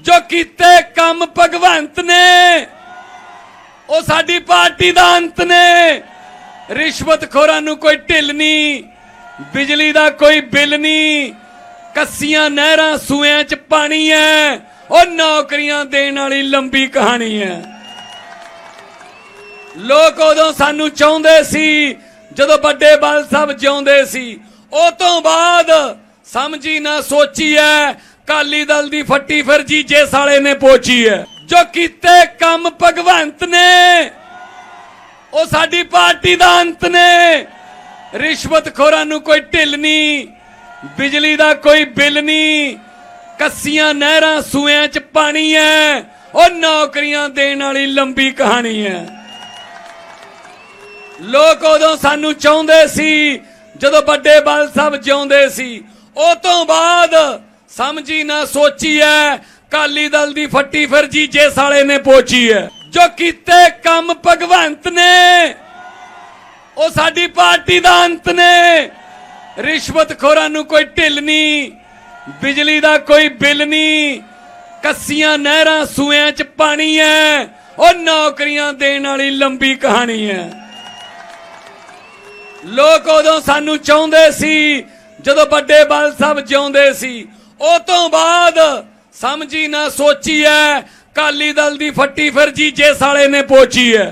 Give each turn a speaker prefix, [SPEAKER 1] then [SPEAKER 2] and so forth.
[SPEAKER 1] ਜੋ ਕੀਤੇ ਕੰਮ ਭਗਵੰਤ ਨੇ, ਉਹ ਸਾਡੀ ਪਾਰਟੀ ਦਾ ਅੰਤ ਨੇ। ਰਿਸ਼ਵਤਖੋਰਾਂ ਨੂੰ ਕੋਈ ਢਿੱਲ ਨਹੀਂ, ਬਿਜਲੀ ਦਾ ਕੋਈ ਬਿੱਲ ਨਹੀਂ, ਕੱਸੀਆਂ ਨਹਿਰਾਂ ਸੂਇਆਂ 'ਚ ਪਾਣੀ ਹੈ, ਉਹ ਨੌਕਰੀਆਂ ਦੇਣ ਵਾਲੀ ਲੰਬੀ ਕਹਾਣੀ ਹੈ। ਲੋਕ ਉਦੋਂ ਸਾਨੂੰ ਚਾਹੁੰਦੇ ਸੀ, ਜਦੋਂ ਵੱਡੇ ਬਾਲ ਸਾਹਿਬ ਜਿਉਂਦੇ ਸੀ, ਉਹ ਤੋਂ ਬਾਅਦ ਸਮਝੀ ਨਾ ਸੋਚੀ ਐ ਕਾਲੀ ਦਲ ਦੀ ਫੱਟੀ ਫਿਰ ਜੀਜੇ ਸਾਲੇ ਨੇ ਪੋਚੀ ਹੈ, ਜੋ ਕੀਤੇ ਕੰਮ ਭਗਵੰਤ ਨੇ। ਉਹ ਸਾਡੀ ਪਾਰਟੀ ਦਾ ਅੰਤ ਨੇ। ਰਿਸ਼ਵਤਖੋਰਾਂ ਨੂੰ ਕੋਈ ਢਿੱਲ ਨਹੀਂ, ਬਿਜਲੀ ਦਾ ਕੋਈ ਬਿੱਲ ਨਹੀਂ। ਕੱਸੀਆਂ ਨਹਿਰਾਂ ਸੂਇਆਂ 'ਚ ਪਾਣੀ ਹੈ, ਉਹ ਨੌਕਰੀਆਂ ਦੇਣ ਵਾਲੀ ਲੰਬੀ ਕਹਾਣੀ ਹੈ। ਲੋਕ ਉਦੋਂ ਸਾਨੂੰ ਚਾਹੁੰਦੇ ਸੀ, ਜਦੋਂ ਵੱਡੇ ਬਾਲ ਸਾਹਿਬ ਜਿਉਂਦੇ ਸੀ, ਉਹ ਤੋਂ ਬਾਅਦ ਸਮਝੀ ਨਾ ਸੋਚੀ ਐ ਕਾਲੀ ਦਲ ਦੀ ਫੱਟੀ ਫਿਰ ਜੀਜੇ ਸਾਲੇ ਨੇ ਪੋਚੀ ਐ ਜੋ ਕੀਤੇ ਕੰਮ ਭਗਵੰਤ ਨੇ, ਉਹ ਸਾਡੀ ਪਾਰਟੀ ਦਾ ਅੰਤ ਨੇ। ਰਿਸ਼ਵਤਖੋਰਾਂ ਨੂੰ ਕੋਈ ਢਿੱਲ ਨਹੀਂ, ਬਿਜਲੀ ਦਾ ਕੋਈ ਬਿੱਲ ਨਹੀਂ। ਕੱਸੀਆਂ ਨਹਿਰਾਂ ਸੂਇਆਂ 'ਚ ਪਾਣੀ ਹੈ ਉਹ ਨੌਕਰੀਆਂ ਦੇਣ ਵਾਲੀ ਲੰਬੀ ਕਹਾਣੀ ਹੈ ਲੋਕ ਉਦੋਂ ਸਾਨੂੰ ਚਾਹੁੰਦੇ ਸੀ, ਜਦੋਂ ਵੱਡੇ ਬਾਲ ਸਾਹਿਬ ਜਿਉਂਦੇ ਸੀ ਉਹ ਤੋਂ ਬਾਅਦ ਸਮਝੀ ਨਾ ਸੋਚੀ ਐ ਕਾਲੀ ਦਲ ਦੀ ਫੱਟੀ ਫਿਰ ਜੀਜੇ ਸਾਲੇ ਨੇ ਪੋਚੀ ਐ।